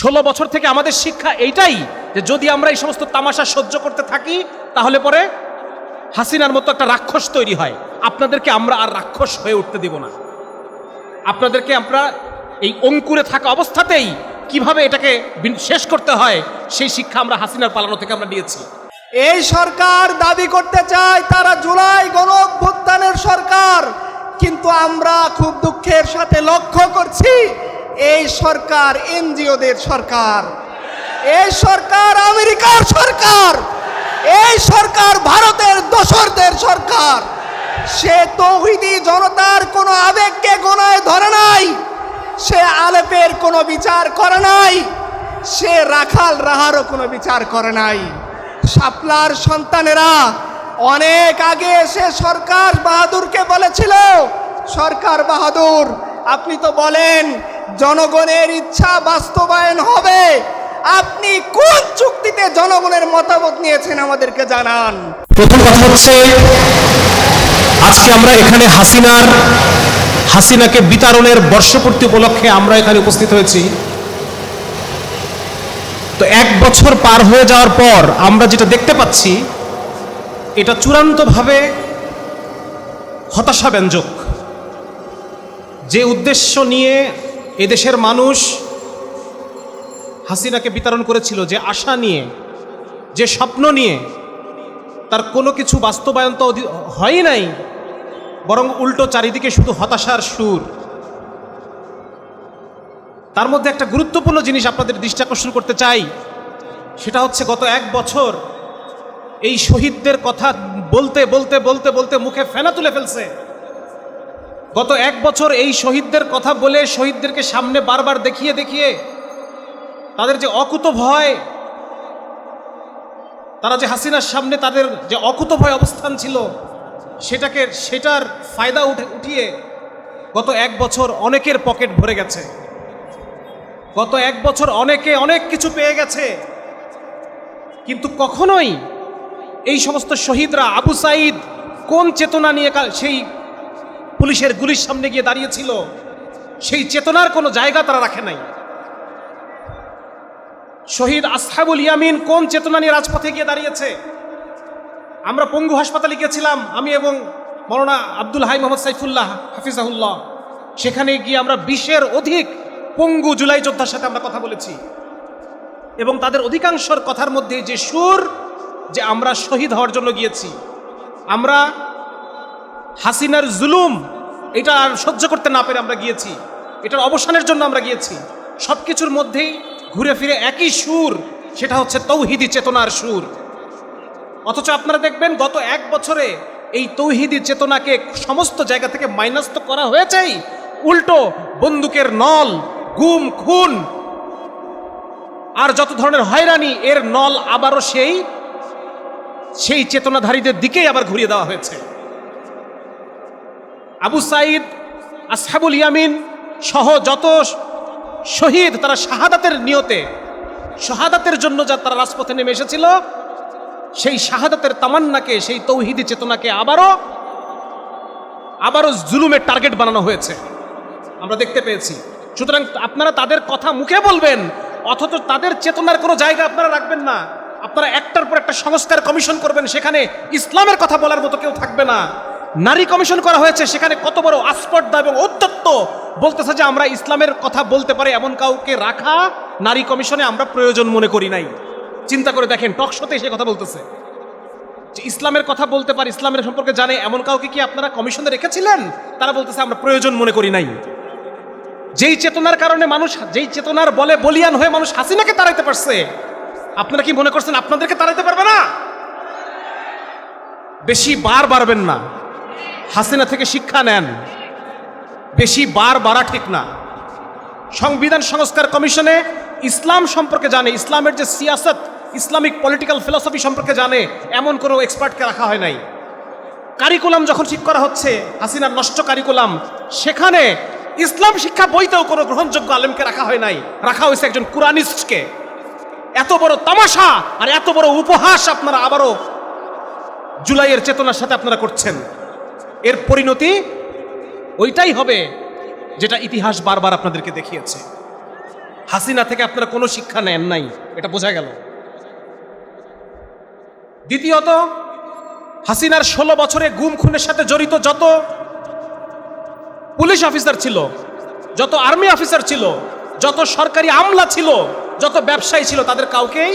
ষোলো বছর থেকে আমাদের শিক্ষা এইটাই যে যদি আমরা এই সমস্ত তামাশা সহ্য করতে থাকি, তাহলে পরে হাসিনার মতো একটা রাক্ষস তৈরি হয়। আপনাদেরকে আমরা আর রাক্ষস হয়ে উঠতে দেব না। আপনাদেরকে আমরা এই অঙ্কুরে থাকা অবস্থাতেই কীভাবে এটাকে শেষ করতে হয়, সেই শিক্ষা আমরা হাসিনার পালানো থেকে আমরা নিয়েছি। এই সরকার দাবি করতে চায়, তারা জুলাই গণ সরকার। কিন্তু আমরা খুব দুঃখের সাথে লক্ষ্য করছি এই সরকার এনজিওদের সরকার। এই সরকার আমেরিকার সরকার। এই সরকার ভারতের দোসরদের সরকার। সে তৌহিদি জনতার কোনো আবেগকে গোনায় ধরে নাই। সে আলেপের কোনো বিচার করে নাই। সে রাখাল রাহারও কোনো বিচার করে নাই। শাপলার সন্তানেরা অনেক আগে এসে সরকার বাহাদুরকে বলেছিল, সরকার বাহাদুর, আপনি তো বলেন জনগণের ইচ্ছা বাস্তবায়ন হবে। আপনি কোন চুক্তিতে জনগণের মতামত নিয়েছেন আমাদেরকে জানান। প্রথম কথা হচ্ছে, আজকে আমরা এখানে হাসিনার, হাসিনাকে বিতরণের বর্ষপূর্তি উপলক্ষে আমরা এখানে উপস্থিত হয়েছি। তো এক বছর পার হয়ে যাওয়ার পর আমরা যেটা দেখতে পাচ্ছি, এটা চূড়ান্তভাবে হতাশাব্যঞ্জক। যে উদ্দেশ্য নিয়ে এদেশের মানুষ হাসিনাকে বিতরণ করেছিল যে আশা নিয়ে, যে স্বপ্ন নিয়ে। তার কোনো কিছু বাস্তবায়ন তো হয়ই নাই, বরং উল্টো চারিদিকে শুধু হতাশার সুর। তার মধ্যে একটা গুরুত্বপূর্ণ জিনিস আপনাদের দৃষ্টি আকর্ষণ করতে চাই, সেটা হচ্ছে গত এক বছর এই শহীদদের কথা বলতে বলতে বলতে বলতে মুখে ফেনা তুলে ফেলছে। গত এক বছর এই শহীদদের কথা বলে শহীদদেরকে সামনে বারবার দেখিয়ে দেখিয়ে তাদের যে অকুত ভয়, তারা যে হাসিনার সামনে তাদের যে অকুতভয় অবস্থান ছিল, সেটাকে, সেটার ফায়দা উঠে, উঠিয়ে গত এক বছর অনেকের পকেট ভরে গেছে। গত এক বছর অনেকে অনেক কিছু পেয়ে গেছে। কিন্তু কখনোই এই সমস্ত শহীদরা আবু সাইদ কোন চেতনা নিয়ে সেই পুলিশের গুলির সামনে গিয়ে দাঁড়িয়েছিল। সেই চেতনার কোনো জায়গা তারা রাখে নাই। শহীদ আসহাবুল ইয়ামিন কোন চেতনা নিয়ে রাজপথে গিয়ে দাঁড়িয়েছে? আমরা পঙ্গু হাসপাতালে গিয়েছিলাম, আমি এবং মৌলানা আব্দুল হাই মোহাম্মদ সাইফুল্লাহ হাফিজাহুল্লাহ। সেখানে গিয়ে আমরা বিশের অধিক পঙ্গু জুলাই যোদ্ধার সাথে আমরা কথা বলেছি। এবং তাদের অধিকাংশর কথার মধ্যে যে সুর, যে আমরা শহীদ হওয়ার জন্য গিয়েছি। আমরা হাসিনার জুলুম, এটা আর সহ্য করতে না পেরে আমরা গিয়েছি। এটার অবসানের জন্য আমরা গিয়েছি। সব কিছুর মধ্যেই ঘুরে ফিরে একই সুর, সেটা হচ্ছে তৌহিদি চেতনার সুর। অথচ আপনারা দেখবেন, গত এক বছরে এই তৌহিদি চেতনাকে সমস্ত জায়গা থেকে মাইনাস তো করা হয়েছেই। উল্টো বন্দুকের নল, গুম, খুন। আর যত ধরনের হয়রানি, এর নল আবারও সেই সেই চেতনাধারীদের দিকেই আবার ঘুরিয়ে দেওয়া হয়েছে। আবু সাইদ, আসহাবুল ইয়ামিন সহ যত শহীদ তারা শাহাদাতের নিয়তে, শাহাদাতের জন্য যা তারা রাজপথে নেমে এসেছিল, সেই শাহাদাতের তামান্নাকে, সেই তৌহিদি চেতনাকে আবারও আবারও জুলুমের টার্গেট বানানো হয়েছে। আমরা দেখতে পেয়েছি। সুতরাং আপনারা তাদের কথা মুখে বলবেন, অথচ তাদের চেতনার কোনো জায়গা আপনারা রাখবেন না। আপনারা একটার পর একটা সংস্কার কমিশন করবেন, সেখানে ইসলামের কথা বলার মতো কেউ থাকবে না। নারী কমিশন করা হয়েছে, সেখানে কত বড় আস্পর্ধা এবং ঔদ্ধত্য বলতেছে যে আমরা ইসলামের কথা বলতে পারি এমন কাউকে রাখা, নারী কমিশনে আমরা প্রয়োজন মনে করি নাই। চিন্তা করে দেখেন, টক শোতে সে কথা বলতেছে। যে ইসলামের কথা বলতে পারে, ইসলামের সম্পর্কে জানে, এমন কাউকে কি আপনারা কমিশনে রেখেছিলেন? তারা বলতেছে, আমরা প্রয়োজন মনে করি নাই। যেই চেতনার কারণে মানুষ, যেই চেতনার বলে বলিয়ান হয়ে মানুষ হাসিনাকে তাড়াইতে পারছে, আপনারা কি মনে করছেন আপনাদেরকে তাড়াইতে পারবে না? বেশি বার বাড়বেন না। হাসিনা থেকে শিক্ষা নেন। বেশি বার বাড়া ঠিক না। সংবিধান সংস্কার কমিশনে ইসলাম সম্পর্কে জানে, ইসলামের যে সিয়াসত, ইসলামিক পলিটিক্যাল ফিলসফি সম্পর্কে জানে, এমন কোনো এক্সপার্টকে রাখা হয় নাই। কারিকুলাম যখন ঠিক করা হচ্ছে, হাসিনার নষ্ট কারিকুলাম, সেখানে ইসলাম শিক্ষা বইতেও কোনো গ্রহণযোগ্য আলেমকে রাখা হয় নাই। রাখা হয়েছে একজন কুরানিস্টকে এত বড় তামাশা আর এত বড় উপহাস আপনারা আবারও জুলাইয়ের চেতনার সাথে আপনারা করছেন। এর পরিণতি ওইটাই হবে যেটা ইতিহাস বারবার আপনাদেরকে দেখিয়েছে। হাসিনা থেকে আপনারা কোনো শিক্ষা নেন নাই, এটা বোঝা গেল। দ্বিতীয়ত, হাসিনার ষোলো বছরে গুম খুনের সাথে জড়িত যত পুলিশ অফিসার ছিল, যত আর্মি অফিসার ছিল, যত সরকারি আমলা ছিল, যত ব্যবসায়ী ছিল, তাদের কাউকেই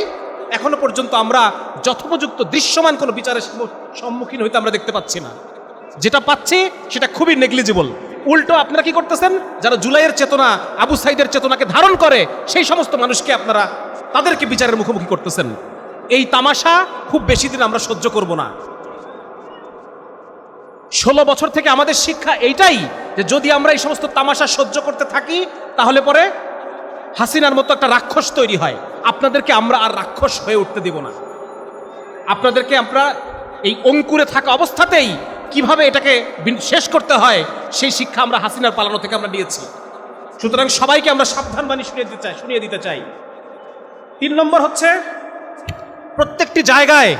এখনও পর্যন্ত আমরা যথোপযুক্ত দৃশ্যমান কোনো বিচারের সম্মুখীন হইতে আমরা দেখতে পাচ্ছি না। যেটা পাচ্ছি সেটা খুবই নেগলিজিবল উল্টো আপনারা কি করতেছেন? যারা জুলাইয়ের চেতনা, আবু সাইদের চেতনাকে ধারণ করে, সেই সমস্ত মানুষকে আপনারা তাদেরকে বিচারের মুখোমুখি করতেছেন। এই তামাশা খুব বেশি দিন আমরা সহ্য করব না। ষোলো বছর থেকে আমাদের শিক্ষা এইটাই যে যদি আমরা এই সমস্ত তামাশা সহ্য করতে থাকি, তাহলে পরে হাসিনার মতো একটা রাক্ষস তৈরি হয়। আপনাদেরকে আমরা আর রাক্ষস হয়ে উঠতে দিব না। আপনাদেরকে আমরা এই অঙ্কুরে থাকা অবস্থাতেই কীভাবে এটাকে শেষ করতে হয়, সেই শিক্ষা আমরা হাসিনার পালানো থেকে আমরা নিয়েছি। সুতরাং সবাইকে আমরা সাবধান বাণী শুনিয়ে দিতে চাই শুনিয়ে দিতে চাই। তিন নম্বর হচ্ছে, প্রত্যেকটি জায়গায়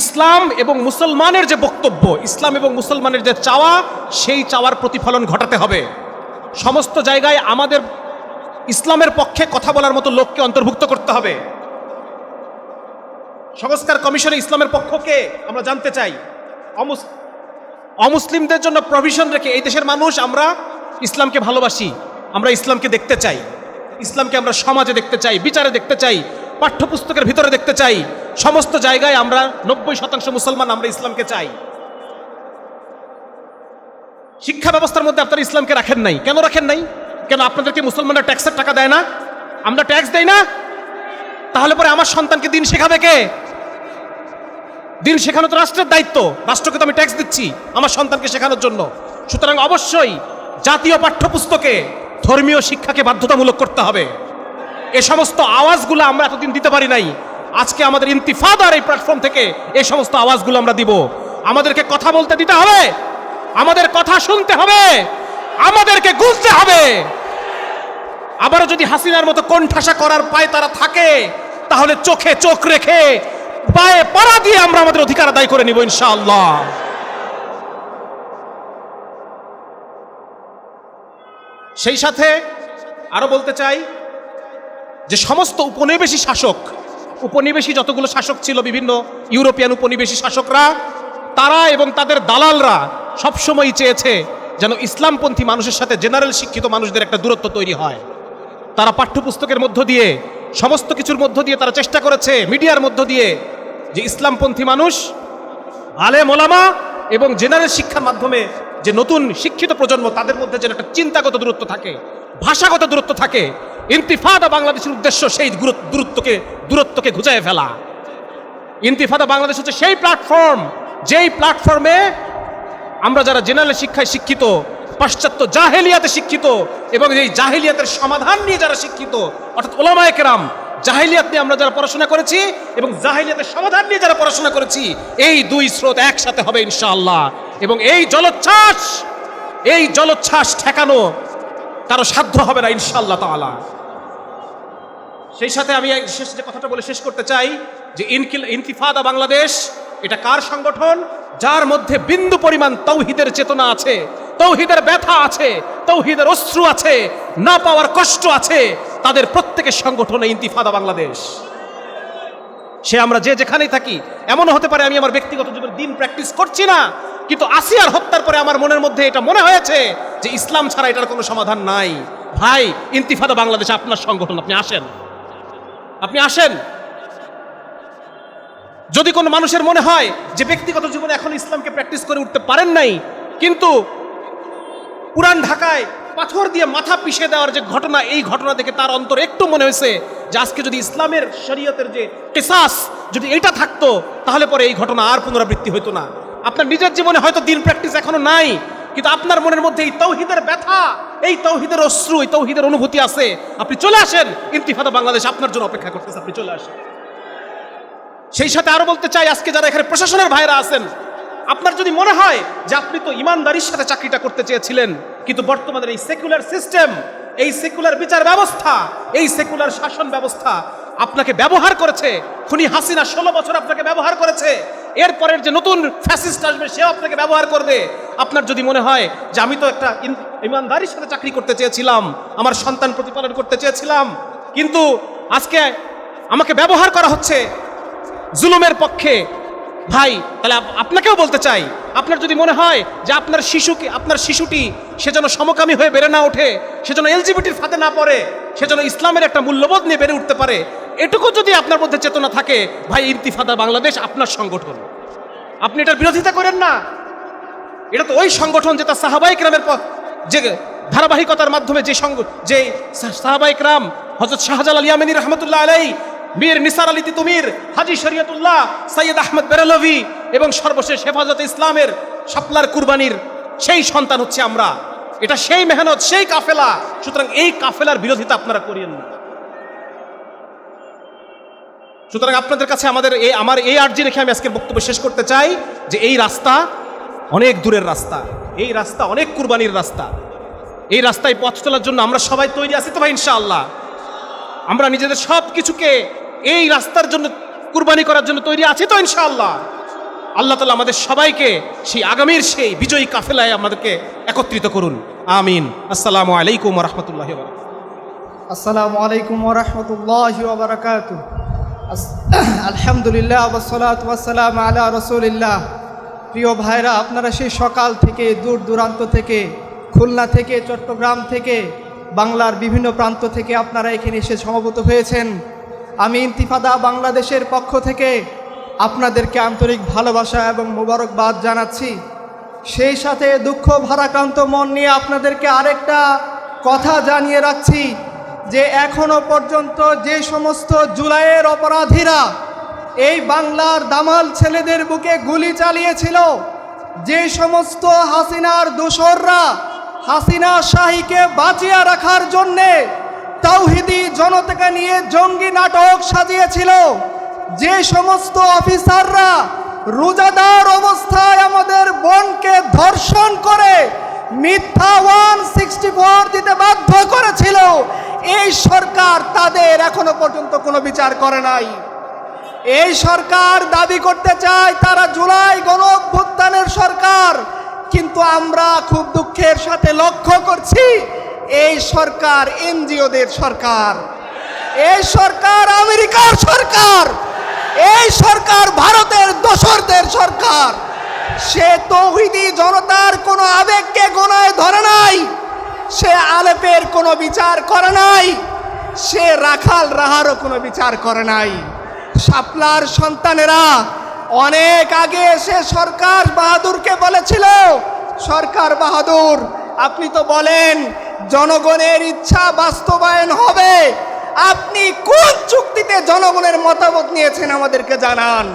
ইসলাম এবং মুসলমানের যে বক্তব্য, ইসলাম এবং মুসলমানের যে চাওয়া, সেই চাওয়ার প্রতিফলন ঘটাতে হবে। সমস্ত জায়গায় আমাদের ইসলামের পক্ষে কথা বলার মতো লোককে অন্তর্ভুক্ত করতে হবে। সংস্কার কমিশনে ইসলামের পক্ষকে আমরা জানতে চাই। অমুসলিমদের জন্য প্রভিশন রেখে এই দেশের মানুষ আমরা ইসলামকে ভালোবাসি, আমরা ইসলামকে দেখতে চাই। ইসলামকে আমরা সমাজে দেখতে চাই, বিচারে দেখতে চাই, পাঠ্যপুস্তকের ভিতরে দেখতে চাই। সমস্ত জায়গায় আমরা নব্বই শতাংশ মুসলমান আমরা ইসলামকে চাই। শিক্ষা ব্যবস্থার মধ্যে আপনারা ইসলামকে রাখেন নাই। কেন রাখেন নাই? কেন আপনাদেরকে মুসলমানরা ট্যাক্সের টাকা দেয় না? আমরা ট্যাক্স দেই না? তাহলে পরে আমার সন্তানকে দিন শেখাবে কে? দিন শেখানো তো রাষ্ট্রের দায়িত্ব। রাষ্ট্রকে তো আমি ট্যাক্স দিচ্ছি আমার সন্তানকে শেখানোর জন্য। সুতরাং অবশ্যই জাতীয় পাঠ্যপুস্তকে ধর্মীয় শিক্ষাকে বাধ্যতামূলক করতে হবে। এ সমস্ত আওয়াজগুলো আমরা এতদিন দিতে পারি নাই। আজকে আমাদের ইন্তিফাদার এই প্ল্যাটফর্ম থেকে এই সমস্ত আওয়াজগুলো আমরা দিব। আমাদেরকে কথা বলতে দিতে হবে। আমাদের কথা শুনতে হবে। আমাদেরকে গুনতে হবে। আবারও যদি হাসিনার মতো কোণঠাসা করার পায়ে তারা থাকে, তাহলে চোখে চোখ রেখে পায়ে পাড়া দিয়ে আমরা আমাদের অধিকার আদায় করে নিব ইনশাআল্লাহ। সেই সাথে আরও বলতে চাই যে সমস্ত উপনিবেশী শাসক, উপনিবেশী যতগুলো শাসক ছিল, বিভিন্ন ইউরোপিয়ান উপনিবেশী শাসকরা, তারা এবং তাদের দালালরা সবসময় চেয়েছে যেন ইসলামপন্থী মানুষের সাথে জেনারেল শিক্ষিত মানুষদের একটা দূরত্ব তৈরি হয়। তারা পাঠ্যপুস্তকের মধ্য দিয়ে, সমস্ত কিছুর মধ্য দিয়ে তারা চেষ্টা করেছে, মিডিয়ার মধ্য দিয়ে, যে ইসলামপন্থী মানুষ আলে মোলামা এবং জেনারেল শিক্ষার মাধ্যমে যে নতুন শিক্ষিত প্রজন্ম, তাদের মধ্যে যেন একটা চিন্তাগত দূরত্ব থাকে, ভাষাগত দূরত্ব থাকে, ইন্তিফাদা বাংলাদেশের উদ্দেশ্য সেই দূরত্বকে দূরত্বকে ঘুচায় ফেলা। ইন্তিফাদা বাংলাদেশ হচ্ছে সেই প্ল্যাটফর্ম যেই প্ল্যাটফর্মে আমরা যারা জেনারেল শিক্ষায় শিক্ষিত পাশ্চাত্য জাহেলিয়াতে শিক্ষিত এবং এই জাহেলিয়াতের সমাধান নিয়ে যারা শিক্ষিত, অর্থাৎ ওলামায়ে কেরাম, জাহেলিয়াত নিয়ে আমরা যারা পড়াশোনা করেছি এবং জাহেলিয়াতের সমাধান নিয়ে যারা পড়াশোনা করেছি, এই দুই স্রোত একসাথে হবে ইনশাআল্লাহ। এবং এই জলোচ্ছ্বাস এই জলোচ্ছ্বাস ঠেকানো কারও সাধ্য হবে না ইনশাআল্লাহ তাআলা। সেই সাথে আমি শেষ যে কথাটা বলে শেষ করতে চাই, যে ইনকিল ইনতিফাদা বাংলাদেশ এটা কার সংগঠন? যার মধ্যে বিন্দু পরিমাণ তৌহিদের চেতনা আছে, তৌহিদের ব্যথা আছে, তৌহিদের অশ্রু আছে, না পাওয়ার কষ্ট আছে, তাদের প্রত্যেকের সংগঠনে ইন্তিফাদা বাংলাদেশ। সে আমরা যে যেখানেই থাকি এমনও হতে পারে আমি আমার ব্যক্তিগত জীবনে দিন প্র্যাকটিস করছি না, কিন্তু আসিয়ার হত্যার পরে আমার মনের মধ্যে এটা মনে হয়েছে যে ইসলাম ছাড়া এটার কোনো সমাধান নাই। ভাই, ইন্তিফাদা বাংলাদেশ আপনার সংগঠন, আপনি আসেন। আপনি আসেন। যদি কোনো মানুষের মনে হয় যে ব্যক্তিগত জীবনে এখন ইসলামকে প্র্যাকটিস করে উঠতে পারেন নাই, কিন্তু পুরান ঢাকায় পাথর দিয়ে মাথা পিষে দেওয়ার যে ঘটনা, এই ঘটনা দেখে তার অন্তর একটু মনে হয়েছে যে আজকে যদি ইসলামের শরীয়তের যে কেসাস যদি এটা থাকতো, তাহলে পরে এই ঘটনা আর পুনরাবৃত্তি হতো না। আপনার নিজের জীবনে হয়তো দিন প্র্যাকটিস এখনও নাই, কিন্তু আপনার মনের মধ্যে এই তৌহিদের ব্যথা, এই তৌহিদের অশ্রু, এই তৌহিদের অনুভূতি আছে। আপনি চলে আসেন, ইন্তিফাদা বাংলাদেশ আপনার জন্য অপেক্ষা করতেছে, আপনি চলে আসেন। সেই সাথে আরও বলতে চাই, আজকে যারা এখানে প্রশাসনের ভাইরা আছেন, আপনার যদি মনে হয় যে আপনি তো ইমানদারির সাথে চাকরিটা করতে চেয়েছিলেন, কিন্তু বর্তমানে এই সেকুলার সিস্টেম, এই সেকুলার বিচার ব্যবস্থা, এই সেকুলার শাসন ব্যবস্থা আপনাকে ব্যবহার করেছে, খুনি হাসিনা ষোলো বছর আপনাকে ব্যবহার করেছে, এরপরের যে নতুন ফ্যাসিস্ট আসবে সেও আপনাকে ব্যবহার করবে। আপনার যদি মনে হয় যে আমি তো একটা ইমানদারির সাথে চাকরি করতে চেয়েছিলাম, আমার সন্তান প্রতিপালন করতে চেয়েছিলাম, কিন্তু আজকে আমাকে ব্যবহার করা হচ্ছে জুলুমের পক্ষে। ভাই, তাহলে আপনাকেও বলতে চাই, আপনার যদি মনে হয় যে আপনার শিশুকে আপনার শিশুটি সে যেন সমকামী হয়ে বেড়ে না ওঠে, সে যেন এলজিবিটির ফাঁদে না পড়ে, সে যেন ইসলামের একটা মূল্যবোধ নিয়ে বেড়ে উঠতে পারে, এটুকু যদি আপনার মধ্যে চেতনা থাকে, ভাই ইন্তিফাদা বাংলাদেশ আপনার সংগঠন। আপনি এটার বিরোধিতা করেন না। এটা তো ওই সংগঠন যেটা সাহাবাইক রামের যে ধারাবাহিকতার মাধ্যমে যে সংগ যে সাহাবাইক রাম হজরত শাহজালাল ইয়ামিনী রহমতুল্লাহ আলাই মীর নিসার আলী তিতুমির হাজি শরিয়তুল্লাহ সৈয়দ আহমদ বেরলভি এবং সর্বশেষ হেফাজত ইসলামের শাপলার কুরবানির সেই সন্তান হচ্ছে আমরা। এটা সেই মেহনত, সেই কাফেলা। সুতরাং এই কাফেলার বিরোধিতা আপনারা করিয়েন না। সুতরাং আপনাদের কাছে আমাদের এই, আমার এই আর্জি রেখে আমি আজকের বক্তব্য শেষ করতে চাই যে এই রাস্তা অনেক দূরের রাস্তা। এই রাস্তা অনেক কুরবানির রাস্তা। এই রাস্তায় পথ চলার জন্য আমরা সবাই তৈরি আছি তো ভাই, ইনশাআল্লাহ। আমরা নিজেদের সব কিছুকে এই রাস্তার জন্য কুরবানি করার জন্য তৈরি আছি তো ইনশাআল্লাহ। আল্লাহ তালা আমাদের সবাইকে সেই আগামীর সেই বিজয়ী কাফেলায় আমাদেরকে একত্রিত করুন। আমিন। আসসালামু আলাইকুম রহমতুল্লাহ আসসালামু আলাইকুম ওরহমতুল্লাহ ওবরাকাত আলহামদুলিল্লাহ প্রিয় ভাইরা, আপনারা সেই সকাল থেকে, দূর দূরান্ত থেকে, খুলনা থেকে, চট্টগ্রাম থেকে বাংলার বিভিন্ন প্রান্ত থেকে আপনারা এখানে এসে সমবেত হয়েছেন। আমি ইন্তিফাদা বাংলাদেশের পক্ষ থেকে আপনাদেরকে আন্তরিক ভালোবাসা এবং মোবারকবাদ জানাচ্ছি। সেই সাথে দুঃখ ভারাক্রান্ত মন নিয়ে আপনাদেরকে আরেকটা কথা জানিয়ে রাখছি যে এখনও পর্যন্ত যে সমস্ত জুলাইয়ের অপরাধীরা এই বাংলার দামাল ছেলেদের বুকে গুলি চালিয়েছিল, যে সমস্ত হাসিনার দোসররা হাসিনা শাহীকে বাঁচিয়ে রাখার জন্যে তাওহিদি জনতাকে নিয়ে জঙ্গি নাটক সাজিয়েছিল। যে সমস্ত অফিসাররা রোজাদার অবস্থায় আমাদের বোনকে ধর্ষণ করে মিথ্যা ওয়ান সিক্সটি ফোর দিতে বাধ্য করেছিল, এই সরকার তাদের এখনও পর্যন্ত কোনো বিচার করে নাই। এই সরকার দাবি করতে চায় তারা জুলাই গণ অভ্যুত্থানের সরকার আমরা খুব দুঃখের সাথে লক্ষ্য করছি, এই সরকার এনজিওদের সরকার। এই সরকার আমেরিকার সরকার। এই সরকার ভারতের দোসরদের সরকার। সে তৌহিদি জনতার কোনো আবেগকে গোনায় ধরে নাই, সে আলেপের কোনো বিচার করে নাই, সে রাখাল রাহারও কোনো বিচার করে নাই। শাপলার সন্তানেরা অনেক আগে সে সরকার বাহাদুরকে বলেছিল সরকার বাহাদুর, আপনি তো বলেন জনগণের ইচ্ছা বাস্তবায়ন হবে। আপনি কোন চুক্তিতে জনগণের মতামত নিয়েছেন আমাদেরকে জানান।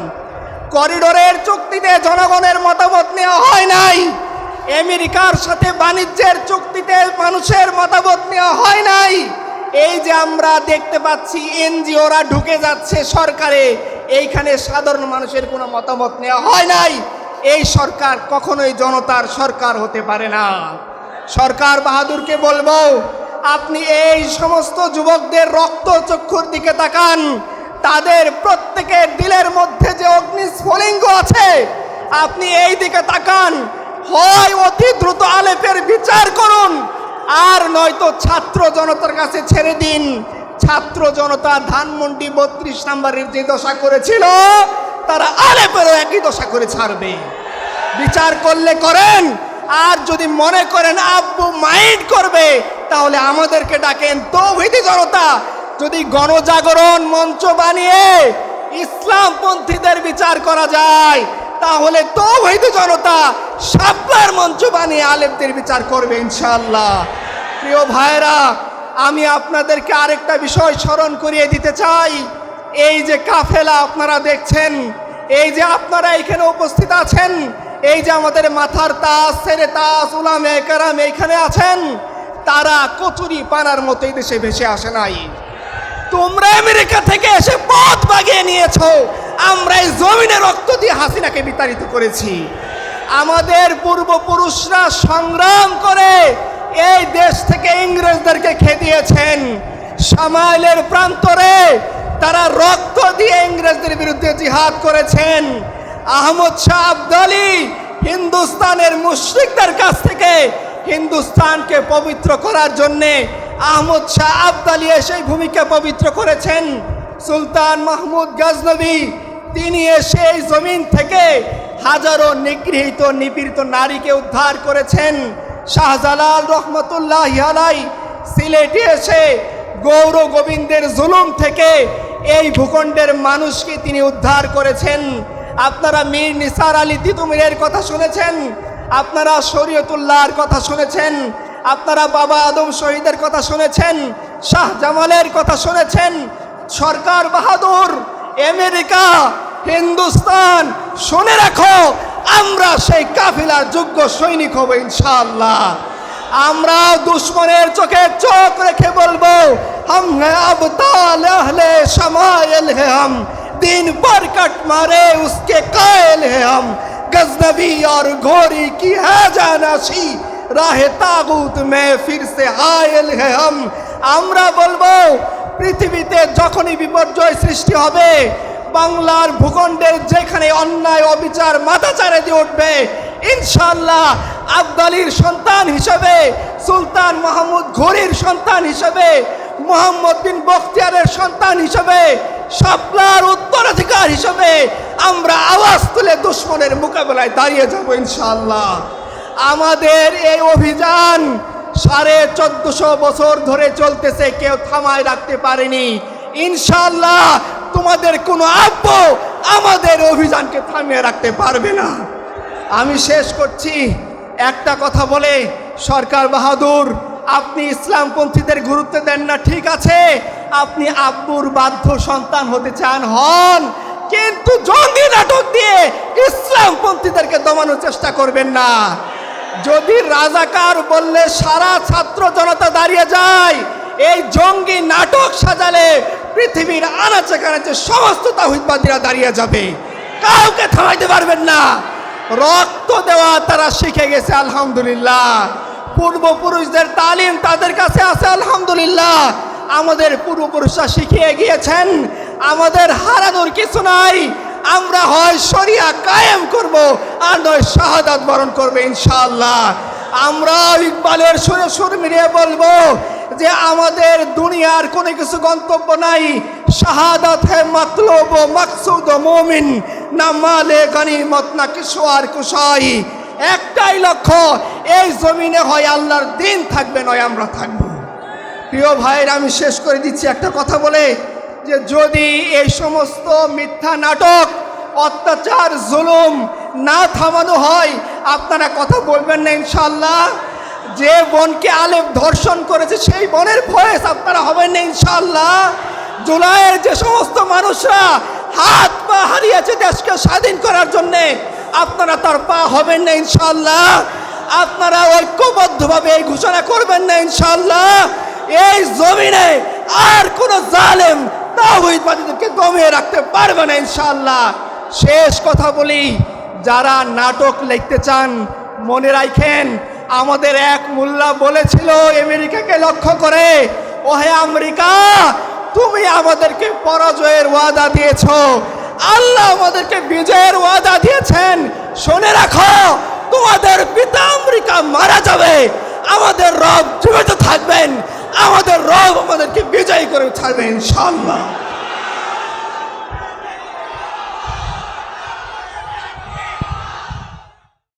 করিডোরের চুক্তিতে জনগণের মতামত নেওয়া হয় নাই। আমেরিকার সাথে বাণিজ্যের চুক্তিতে মানুষের মতামত নেওয়া হয় নাই। এই যে আমরা দেখতে পাচ্ছি, এনজিওরা ঢুকে যাচ্ছে সরকারে, এইখানে সাধারণ মানুষের কোনো মতামত নেওয়া হয় নাই। এই সরকার কখনোই জনতার সরকার হতে পারে না। সরকার বাহাদুরকে বলব, আপনি এই সমস্ত যুবকদের রক্ত চক্ষুর দিকে তাকান। তাদের প্রত্যেকের দিলের মধ্যে যে অগ্নিস্ফুলিঙ্গ আছে, আপনি এই দিকে তাকান। হয় অতি দ্রুত আলেপের বিচার করুন, আর নয়তো ছাত্র জনতার কাছে ছেড়ে দিন। ছাত্র জনতা ধানমন্ডি বত্রিশ নাম্বারের যে দশা করেছিল তারা আলেপেরও একই দশা করে ছাড়বে। বিচার করলে করেন, আর যদি মনে করেন আব্বু মাইন্ড করবে, তাহলে আমাদেরকে ডাকেন তৌহিদি জনতা। যদি গণজাগরণ মঞ্চ বানিয়ে ইসলামপন্থীদের বিচার করা যায়, তাহলে তৌহিদি জনতা সাবলার মঞ্চ বানিয়ে আলেমদের বিচার করবে ইনশাল্লাহ প্রিয় ভাইরা আমি আপনাদেরকে আরেকটা বিষয় স্মরণ করিয়ে দিতে চাই। এই যে কাফেলা আপনারা দেখছেন, এই যে আপনারা এখানে উপস্থিত আছেন, এই যে আমাদের মাথার তাস সেরে তাস উলামে কারাম এইখানে আছেন, তারা কচুরি পানার মতো এই দেশে ভেসে আসে নাই। তোমরা আমেরিকা থেকে এসে পথ বাগিয়ে নিয়েছো, আমরা এই জমিনে রক্ত দিয়ে হাসিনাকে বিতাড়িত করেছি। আমাদের পূর্বপুরুষরা সংগ্রাম করে এই দেশ থেকে ইংরেজদেরকে খেদিয়েছেন। সামাইলের প্রান্তরে তারা রক্ত দিয়ে ইংরেজদের বিরুদ্ধে জিহাদ করেছেন। আহমদ শাহ আবদালি হিন্দুস্তানের মুশরিকদের কাছ থেকে হিন্দুস্তানকে পবিত্র করার জন্যে আহমদ শাহ আবদালিয়া সেই ভূমিকা পবিত্র করেছেন। সুলতান মাহমুদ গাজনবী, তিনি এসে এই জমিন থেকে হাজারো নিগৃহীত, নিপীড়িত নারীকে উদ্ধার করেছেন। শাহজালাল রহমতুল্লাহ সিলেটে এসে গৌর গোবিন্দের জুলুম থেকে এই ভূখণ্ডের মানুষকে তিনি উদ্ধার করেছেন। আপনারা মীর নিসার আলী তিতুমিরের কথা শুনেছেন, আপনারা শরীয়তুল্লাহর কথা শুনেছেন, আপনারা বাবা আদম শহীদের কথা শুনেছেন, শাহ জামালের কথা শুনেছেন, সরকার বাহাদুর, আমেরিকা, হিন্দুস্তান, শুনে রাখো, আমরা সেই কাফিলার যোগ্য সৈনিক হব ইনশাআল্লাহ। আমরা দুশ্মনের চোখে চোখ রেখে বলব हम हैं अबताल अहले शमाइल है हम दिन पर कट मारे उसके कायल है हम गजनबी और घोरी की है জানাসি রাহে তাগুত মে ফির সে হায়েল হে हम আমরা বলবো পৃথিবীতে যখনই বিপর্যয় সৃষ্টি হবে বাংলার ভূখণ্ডের যেখানে অন্যায় অবিচার মাথাচারে দিয়ে উঠবে ইনশাল্লাহ আবদালির সন্তান হিসেবে সুলতান মাহমুদ ঘুরির সন্তান হিসেবে মোহাম্মদ বিন বখতিয়ারের সন্তান হিসেবে শাপলার উত্তরাধিকার হিসেবে আমরা আওয়াজ তুলে দুশ্মনের মোকাবেলায় দাঁড়িয়ে যাব ইনশাল্লাহ আমাদের এই অভিযান সাড়ে চোদ্দশো বছর ধরে চলতেছে, কেউ থামায় রাখতে পারেনি। ইনশাল্লাহ তোমাদের কোনো আব্য আমাদের অভিযানকে থামিয়ে রাখতে পারবে না। আমি শেষ করছি। একটা কথা বলে, সরকার বাহাদুর আপনি ইসলামপন্থীদের গুরুত্ব দেন না, ঠিক আছে? আপনি আব্বুর বাধ্য সন্তান হতে চান, হন। কিন্তু জঙ্গি নাটক দিয়ে ইসলামপন্থীদেরকে দমানোর চেষ্টা করবেন না, যদি রাজাকার বললে সারা ছাত্র জনতা দাঁড়িয়ে যায়, এই জঙ্গি নাটক সাজালে পৃথিবীর আনাচে কানাচে সমস্ত তাহিদবাদীরা দাঁড়িয়ে যাবে। কাউকে থামাইতে পারবেন না। রক্ত দেওয়া তারা শিখে গেছে, আলহামদুলিল্লাহ। পূর্বপুরুষদের তালিম তাদের কাছে আছে, আলহামদুলিল্লাহ। আমাদের পূর্বপুরুষরা শিখিয়ে গিয়েছেন, আমাদের হারানোর কিছু নাই, আমরা হয় শরিয়া কায়েম করব আর নয় শাহাদাত বরণ করবে ইনশাআল্লাহ। আমরা ইকবালের সুরে সুর মিলিয়ে বলব যে আমাদের দুনিয়ার কোনো কিছু গন্তব্য নাই, শাহাদাত হে মতলব মকসুদ মোমিন, না মালে গনিমত, না কিশোর কুশাই। একটাই লক্ষ্য, এই জমিনে হয় আল্লাহর দিন থাকবে, নয় আমরা থাকব। প্রিয় ভাইয়ের, আমি শেষ করে দিচ্ছি একটা কথা বলে, যে যদি এই সমস্ত মিথ্যা নাটক, অত্যাচার, জুলুম না থামানো হয়, আপনারা কথা বলবেন না ইনশাল্লাহ যে বনকে আলেপ ধর্ষণ করেছে, সেই বনের ভয়েস আপনারা হবেন না ইনশাল্লাহ জুলাইয়ের যে সমস্ত মানুষরা হাত পা হারিয়েছে দেশকে স্বাধীন করার জন্যে আপনারা তার পা হবেন না ইনশাল্লাহ আপনারা ঐক্যবদ্ধভাবে এই ঘোষণা করবেন না ইনশাল্লাহ এই জমিনে আর কোন জালেম তাহিদবাদীদেরকে দমিয়ে রাখতে পারবে না ইনশাল্লাহ শেষ কথা বলি, যারা নাটক লিখতে চান, মনে রাখেন, আমাদের এক মোল্লা বলেছিল আমেরিকাকে লক্ষ্য করে, ওহে আমেরিকা, তুমি আমাদেরকে পরাজয়ের ওয়াদা দিয়েছ। আল্লাহ আমাদেরকে বিজয়ের ওয়াদা দিয়েছেন। শুনে রাখো, তোমাদের পিতা আমেরিকা মারা যাবে। আমাদের রব জীবিত থাকবেন। আমাদের রব আমাদেরকে বিজয়ী করে ছাড়বেন ইনশাল্লাহ